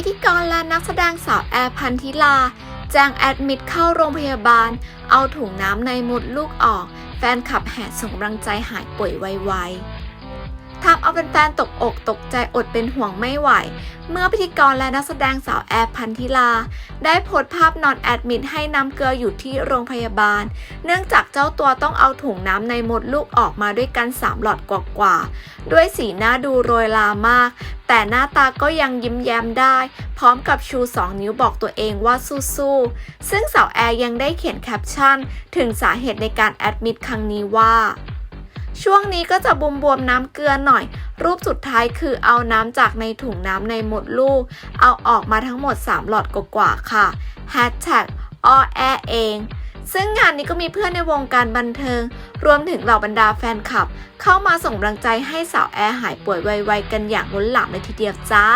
ิธีกรและนักแสดงสาวแอร์พันธิลา แจ้งแอดมิดเข้าโรงพยาบาล เอาถุงน้ำในมดลูกออก แฟนคลับแห่ส่งกำลังใจหายป่วยไวๆ ทำเอาแฟนๆตกอกตกใจอดเป็นห่วงไม่ไหว เมื่อพิธีกรและนักแสดงสาวแอร์พันธิลา ได้โพสต์ภาพนอนแอดมิดให้น้ำเกลืออยู่ที่โรงพยาบาล เนื่องจากเจ้าตัวต้องเอาถุงน้ำในมดลูกออกมาด้วยกันสามหลอดกว่าๆ ด้วยสีหน้าดูโรยลามาก แต่หน้าตาก็ยังยิ้มแย้มได้ พร้อมกับชู 2 นิ้วบอกตัวเองว่าสู้ๆ ซึ่งสาวแอร์ยังได้เขียนแคปชั่น ถึงสาเหตุในการแอดมิดครั้งนี้ว่า ช่วงนี้ก็จะบวมบวมๆน้ำเกลือหน่อย รูปสุดท้ายคือเอาน้ำจากในถุงน้ำในหมดลูก เอาออกมาทั้งหมด 3 หลอดกว่าๆค่ะ Hashtag อ้อแอเอง ซึ่งงานนี้ก็มีเพื่อนในวงการบันเทิง รวมถึงเหล่าบรรดาแฟนคลับ เข้ามาส่งกำลังใจให้สาวแอร์หายป่วยไวๆกันอย่างล้นหลามเลยทีเดียวจ้า